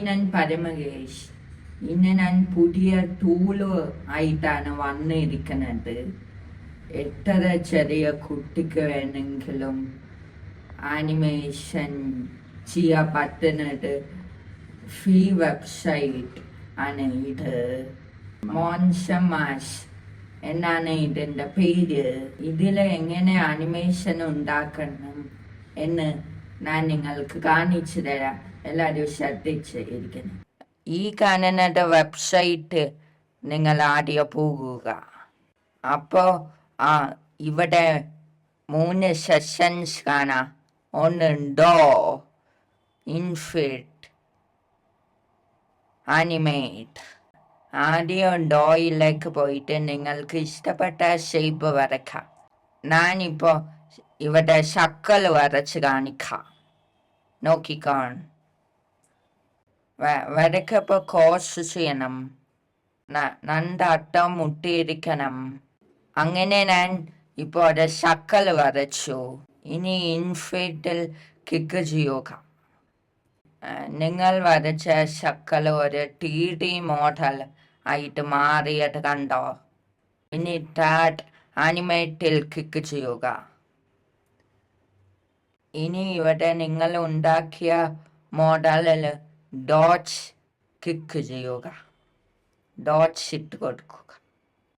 ഞാൻ പരമകേഷ് ഇന്ന് ഞാൻ പുതിയ ടൂൾ ആയിട്ടാണ് വന്നിരിക്കുന്നത്. എത്ര ചെറിയ കുട്ടിക്ക് വേണമെങ്കിലും ആനിമേഷൻ ചെയ്യാൻ പറ്റുന്നത് ഫ്രീ വെബ്സൈറ്റ് ആണ് ഇത്. മോൻഷമാഷ് എന്നാണ് ഇതിന്റെ പേര്. ഇതിൽ എങ്ങനെ ആനിമേഷൻ ഉണ്ടാക്കണം എന്ന് ഞാൻ നിങ്ങൾക്ക് കാണിച്ചു തരാം. എല്ലാവരും ശ്രദ്ധിച്ച് ഇരിക്കണം. ഈ കാനനയുടെ വെബ്സൈറ്റ് നിങ്ങൾ ആദ്യം പോകുക. അപ്പോൾ ആ ഇവിടെ മൂന്ന് സെഷൻസ് കാണാം. ഒന്ന് ഡോ ഇൻഫിറ്റ് ആനിമേറ്റ് ആദ്യം ഡോയിലേക്ക് പോയിട്ട് നിങ്ങൾക്ക് ഇഷ്ടപ്പെട്ട ഷേപ്പ് വരക്കാം ഞാനിപ്പോൾ ഇവിടെ ശക്കൽ വരച്ച് കാണിക്കാം. നോക്കിക്കോൺ. വരക്കപ്പോൾ കോഴ്സ് ചെയ്യണം ന- രണ്ടട്ടം മുട്ടിയിരിക്കണം. അങ്ങനെ ഞാൻ ഇപ്പോൾ ഒരു ശക്കൽ വരച്ചു. ഇനി ഇൻഫിറ്റിൽ കിക്ക് ചെയ്യുക. നിങ്ങൾ വരച്ച ശക്കൽ ഒരു ടി ഡി മോഡൽ ആയിട്ട് മാറിയത് കണ്ടോ? ഇനി ടാറ്റ് ആനിമേറ്റിൽ കിക്ക് ചെയ്യുക. ഇനി ഇവിടെ നിങ്ങൾ ഉണ്ടാക്കിയ മോഡലിൽ ഡോട്ട്സ് കിക്ക് ചെയ്യുക. ഡോട്ട്സ് ഇട്ട് കൊടുക്കുക.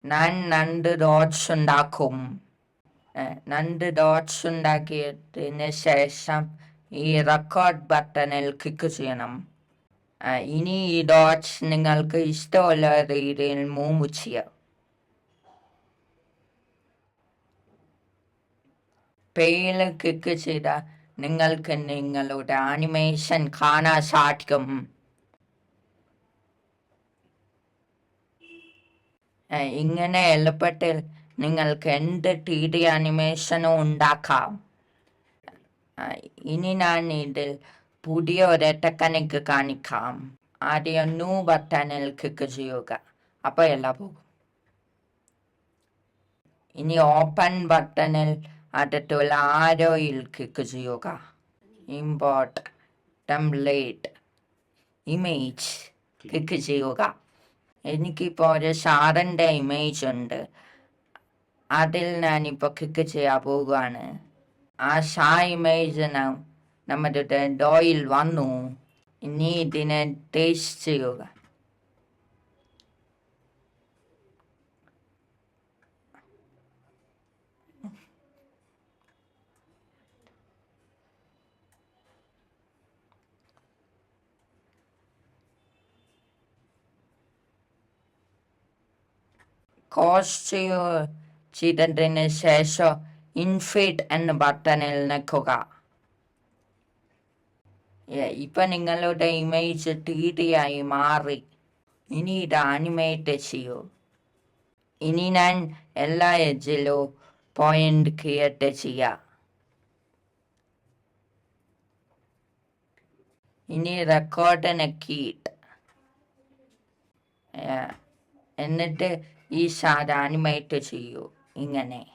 ഞാൻ രണ്ട് ഡോട്ട്സ് ഉണ്ടാക്കും. രണ്ട് ഡോട്ട്സ് ഉണ്ടാക്കിയതിന് ശേഷം ഈ റെക്കോർഡ് ബട്ടണിൽ ക്ലിക്ക് ചെയ്യണം. ഇനി ഈ ഡോട്ട്സ് നിങ്ങൾക്ക് ഇഷ്ടമുള്ള രീതിയിൽ മൂവ് ചെയ്യാം പേയിൽ ക്ലിക്ക് ചെയ്താൽ നിങ്ങൾക്ക് നിങ്ങളുടെ ആനിമേഷൻ കാണാൻ സാധിക്കും. ഇങ്ങനെ എളുപ്പത്തിൽ നിങ്ങൾക്ക് എന്ത് ടി ഡി ആനിമേഷനും ഉണ്ടാക്കാം. ഇനി ഞാൻ ഇതിൽ പുതിയ ഒരു ടെക്കനിക്ക് കാണിക്കാം. ആദ്യം ന്യൂ ബട്ടണിൽ ക്ലിക്ക് ചെയ്യുക. അപ്പോൾ എല്ലാം പോകും. ഇനി ഓപ്പൺ ബട്ടണിൽ അടുത്തുള്ള ആരോയിൽ ക്ലിക്ക് ചെയ്യുക. ഇമ്പോർട്ട് ടെംപ്ലേറ്റ് ഇമേജ് ക്ലിക്ക് ചെയ്യുക. എനിക്കിപ്പോൾ ഒരു ഷാറിന്റെ ഇമേജ് ഉണ്ട്. അതിൽ ഞാനിപ്പോൾ ക്ലിക്ക് ചെയ്യാൻ പോവുകയാണ്. ആ ഷാ ഇമേജ് നമ്മുടെ ഡോയിൽ വന്നു. ഇനി ഇതിനെ ടേസ്റ്റ് ചെയ്യുക. കോസ്റ്റ് ചെയ്തതിന് ശേഷം ഇൻഫിറ്റ് എന്ന ബട്ടണിൽ നിൽക്കുക. ഇപ്പം നിങ്ങളുടെ ഇമേജ് ഡി മാറി. ഇനി ഇത് അനിമേറ്റ് ചെയ്യൂ. ഇനി ഞാൻ എല്ലാ എജിലും പോയിന്റ് ക്രിയേറ്റ് ചെയ്യാം. ഇനി റെക്കോർഡ് നെക്കിയിട്ട് എന്നിട്ട് ഈ ഷാഡ് ആനിമേറ്റ് ചെയ്യൂ. ഇങ്ങനെ.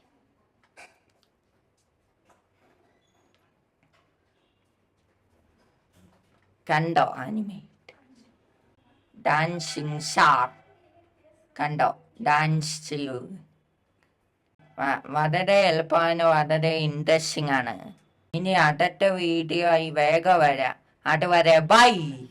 കണ്ടോ ആനിമേറ്റ് ഡാൻസിങ് ഷാർ കണ്ടോ? ഡാൻസ് ചെയ്യൂ. വളരെ എളുപ്പമാണ് വളരെ ഇൻട്രസ്റ്റിംഗ് ആണ്. ഇനി അടുത്ത വീഡിയോ ആയി വേഗം വരാം. അതുവരെ ബൈ